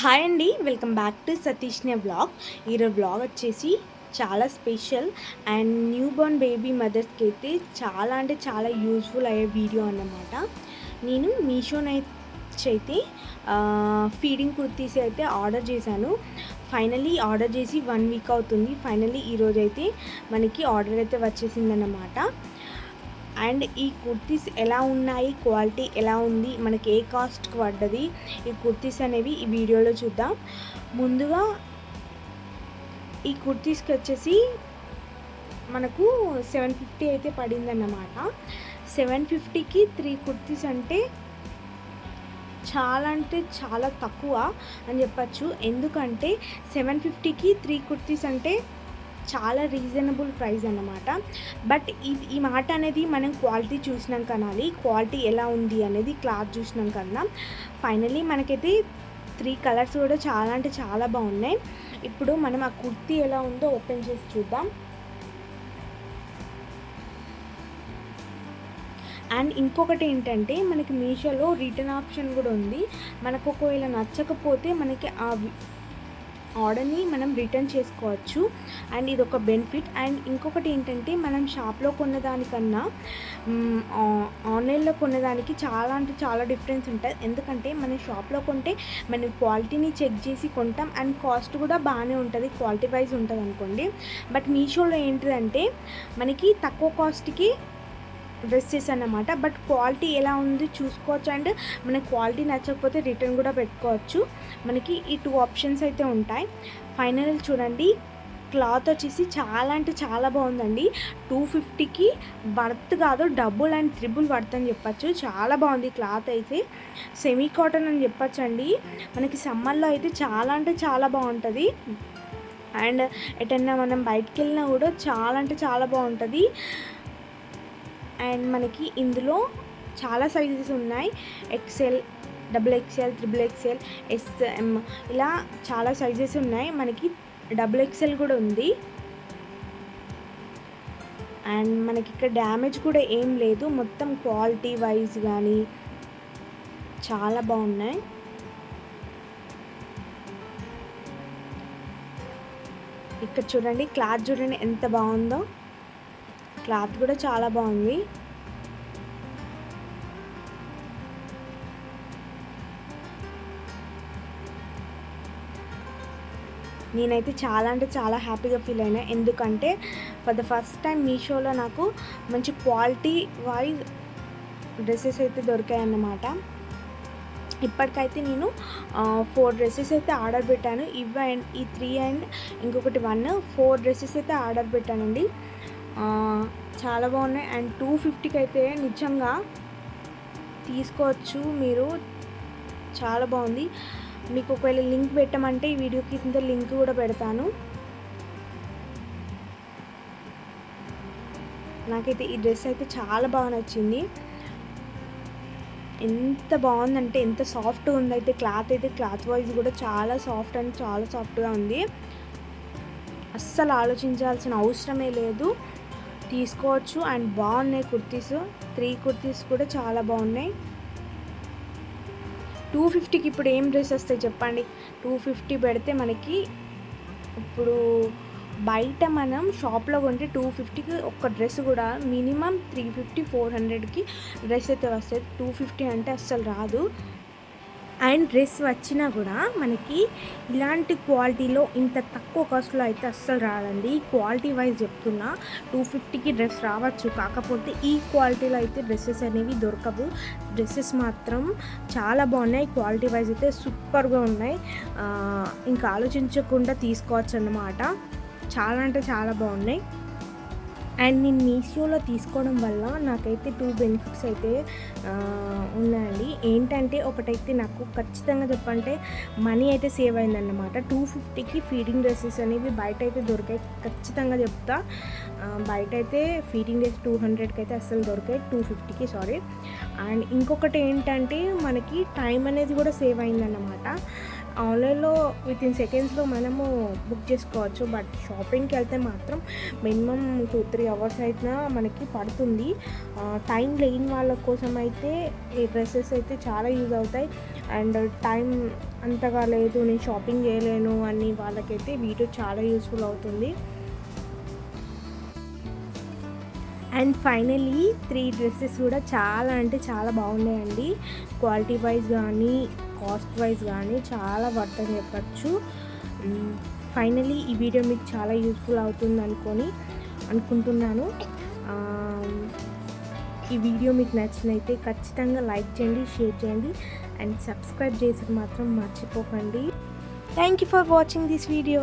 Hi అండి welcome back to సతీష్నే blog ఈరోజు బ్లాగ్ వచ్చేసి చాలా special and new born baby మదర్స్కి అయితే చాలా అంటే చాలా యూజ్ఫుల్ అయ్యే వీడియో అన్నమాట. నేను మీషో నుంచి అయితే ఫీడింగ్ కుర్తీస్ అయితే ఆర్డర్ చేశాను. ఫైనలీ ఆర్డర్ చేసి వన్ వీక్ అవుతుంది. ఫైనలీ ఈరోజు అయితే మనకి ఆర్డర్ అయితే వచ్చేసిందన్నమాట. అండ్ ఈ కుర్తీస్ ఎలా ఉన్నాయి? క్వాలిటీ ఎలా ఉంది? మనకి ఏ కాస్ట్కి పడ్డది? ఈ కుర్తీస్ అనేవి ఈ వీడియోలో చూద్దాం. ముందుగా ఈ కుర్తీస్కి వచ్చేసి మనకు సెవెన్ ఫిఫ్టీ అయితే పడిందన్నమాట. సెవెన్ ఫిఫ్టీకి త్రీ కుర్తీస్ అంటే చాలా అంటే చాలా తక్కువ అని చెప్పచ్చు. ఎందుకంటే సెవెన్ ఫిఫ్టీకి త్రీ కుర్తీస్ అంటే చాలా రీజనబుల్ ప్రైస్ అన్నమాట. బట్ ఈ ఈ మాట అనేది మనం క్వాలిటీ చూసినాక అనాలి క్వాలిటీ ఎలా ఉంది అనేది క్లాత్ చూసినాక అన్నా ఫైనలీ మనకైతే త్రీ కలర్స్ కూడా చాలా అంటే చాలా బాగున్నాయి. ఇప్పుడు మనం ఆ కుర్తీ ఎలా ఉందో ఓపెన్ చేసి చూద్దాం. అండ్ ఇంకొకటి ఏంటంటే మనకి మీషోలో రిటర్న్ ఆప్షన్ కూడా ఉంది. మనకు ఒకవేళ నచ్చకపోతే మనకి ఆ ఆర్డర్ని మనం రిటర్న్ చేసుకోవచ్చు. అండ్ ఇది ఒక బెనిఫిట్. అండ్ ఇంకొకటి ఏంటంటే మనం షాప్లో కొన్నదానికన్నా ఆన్లైన్లో కొన్నదానికి చాలా అంటే చాలా డిఫరెన్స్ ఉంటుంది. ఎందుకంటే మనం షాప్లో కొంటే మనం క్వాలిటీని చెక్ చేసి కొంటాం. అండ్ కాస్ట్ కూడా బాగానే ఉంటుంది. క్వాలిటీ వైజ్ ఉంటుంది అనుకోండి బట్ మీషోలో ఏంటిదంటే మనకి తక్కువ కాస్ట్కి డ్రెస్సెస్ అన్నమాట. బట్ క్వాలిటీ ఎలా ఉంది చూసుకోవచ్చు. అండ్ మనకి క్వాలిటీ నచ్చకపోతే రిటర్న్ కూడా పెట్టుకోవచ్చు. మనకి ఈ టూ ఆప్షన్స్ అయితే ఉంటాయి. ఫైనల్ చూడండి. క్లాత్ వచ్చేసి చాలా అంటే చాలా బాగుందండి. టూ ఫిఫ్టీకి వర్త్ కాదు డబుల్ అండ్ త్రిబుల్ వర్త్ అని చెప్పచ్చు. చాలా బాగుంది క్లాత్ అయితే. సెమీ కాటన్ అని చెప్పచ్చు అండి మనకి సమ్మర్లో అయితే చాలా అంటే చాలా బాగుంటుంది. అండ్ ఎటన్నా మనం బయటికి వెళ్ళినా కూడా చాలా అంటే చాలా బాగుంటుంది. అండ్ మనకి ఇందులో చాలా సైజెస్ ఉన్నాయి. XL double XL triple XL SM ఇలా చాలా సైజెస్ ఉన్నాయి. మనకి డబుల్ ఎక్స్ఎల్ కూడా ఉంది. అండ్ మనకి ఇక్కడ డ్యామేజ్ కూడా ఏం లేదు. మొత్తం క్వాలిటీ వైజ్ కానీ చాలా బాగున్నాయి. ఇక్కడ చూడండి క్లాత్ చూడండి ఎంత బాగుందో. క్లాత్ కూడా చాలా బాగుంది. నేనైతే చాలా అంటే చాలా హ్యాపీగా ఫీల్ అయినా. ఎందుకంటే ఫర్ ద ఫస్ట్ టైం మీషోలో నాకు మంచి క్వాలిటీ వైజ్ డ్రెస్సెస్ అయితే దొరికాయి అన్నమాట ఇప్పటికైతే నేను ఫోర్ డ్రెస్సెస్ అయితే ఆర్డర్ పెట్టాను. ఇవి అండ్ ఈ త్రీ అండ్ ఇంకొకటి వన్ ఫోర్ డ్రెస్సెస్ అయితే ఆర్డర్ పెట్టానండి. చాలా బాగున్నాయి. అండ్ టూ ఫిఫ్టీకి అయితే నిజంగా తీసుకోవచ్చు మీరు. చాలా బాగుంది. మీకు ఒకవేళ లింక్ పెట్టమంటే ఈ వీడియోకి కింద లింక్ కూడా పెడతాను. నాకైతే ఈ డ్రెస్ అయితే చాలా బాగా నచ్చింది. ఎంత బాగుందంటే ఎంత సాఫ్ట్గా ఉందైతే క్లాత్ అయితే క్లాత్ వైజ్ కూడా చాలా సాఫ్ట్ అండ్ చాలా సాఫ్ట్గా ఉంది. అస్సలు ఆలోచించాల్సిన అవసరమే లేదు. తీసుకోవచ్చు. అండ్ బాగున్నాయి కుర్తీస్. త్రీ కుర్తీస్ కూడా చాలా బాగున్నాయి. టూ ఫిఫ్టీకి ఇప్పుడు ఏం డ్రెస్ వస్తాయి చెప్పండి? టూ ఫిఫ్టీ పెడితే మనకి ఇప్పుడు బయట మనం షాప్లో కొంటే టూ ఫిఫ్టీకి ఒక్క డ్రెస్ కూడా మినిమం త్రీ ఫిఫ్టీ ఫోర్ హండ్రెడ్కి డ్రెస్ అయితే వస్తుంది టూ ఫిఫ్టీ అంటే అస్సలు రాదు. అండ్ డ్రెస్ వచ్చినా కూడా మనకి ఇలాంటి క్వాలిటీలో ఇంత తక్కువ కాస్ట్లో అయితే అస్సలు రాదండి. క్వాలిటీ వైజ్ చెప్తున్నా టూ ఫిఫ్టీకి డ్రెస్ రావచ్చు. కాకపోతే ఈ క్వాలిటీలో అయితే డ్రెస్సెస్ అనేవి దొరకవు. డ్రెస్సెస్ మాత్రం చాలా బాగున్నాయి. క్వాలిటీ వైజ్ అయితే సూపర్గా ఉన్నాయి. ఇంకా ఆలోచించకుండా తీసుకోవచ్చు అన్నమాట చాలా అంటే చాలా బాగున్నాయి. అండ్ నేను మీషోలో తీసుకోవడం వల్ల నాకైతే టూ బెనిఫిట్స్ అయితే ఉన్నాయండి. ఏంటంటే ఒకటైతే నాకు ఖచ్చితంగా చెప్పంటే మనీ అయితే సేవ్ అయిందన్నమాట. టూ ఫిఫ్టీకి ఫీడింగ్ డ్రెస్సెస్ అనేవి బయట అయితే దొరికాయి. ఖచ్చితంగా చెప్తా. బయట అయితే ఫీడింగ్ డ్రెస్ టూ హండ్రెడ్కి అయితే అస్సలు దొరికాయి. టూ ఫిఫ్టీకి సారీ. అండ్ ఇంకొకటి ఏంటంటే మనకి టైం అనేది కూడా సేవ్ అయిందన్నమాట. ఆన్లైన్లో విత్ ఇన్ సెకండ్స్లో మనము బుక్ చేసుకోవచ్చు బట్ షాపింగ్కి వెళ్తే మాత్రం మినిమం టూ త్రీ అవర్స్ అయినా మనకి పడుతుంది. టైం లేని వాళ్ళ కోసం అయితే ఈ డ్రెస్సెస్ అయితే చాలా యూజ్ అవుతాయి. అండ్ టైం అంతగా లేదు నేను షాపింగ్ చేయలేను అని వాళ్ళకైతే వీడియో చాలా యూస్ఫుల్ అవుతుంది. అండ్ ఫైనలీ త్రీ డ్రెస్సెస్ కూడా చాలా అంటే చాలా బాగున్నాయండి. క్వాలిటీ వైజ్ కానీ కాస్ట్ వైజ్ కానీ చాలా వర్త్ అని చెప్పచ్చు. ఫైనలీ ఈ వీడియో మీకు చాలా యూస్ఫుల్ అవుతుంది అనుకొని అనుకుంటున్నాను. ఈ వీడియో మీకు నచ్చినైతే ఖచ్చితంగా లైక్ చేయండి షేర్ చేయండి అండ్ సబ్స్క్రైబ్ చేసి మాత్రం మర్చిపోకండి. Thank you for watching this video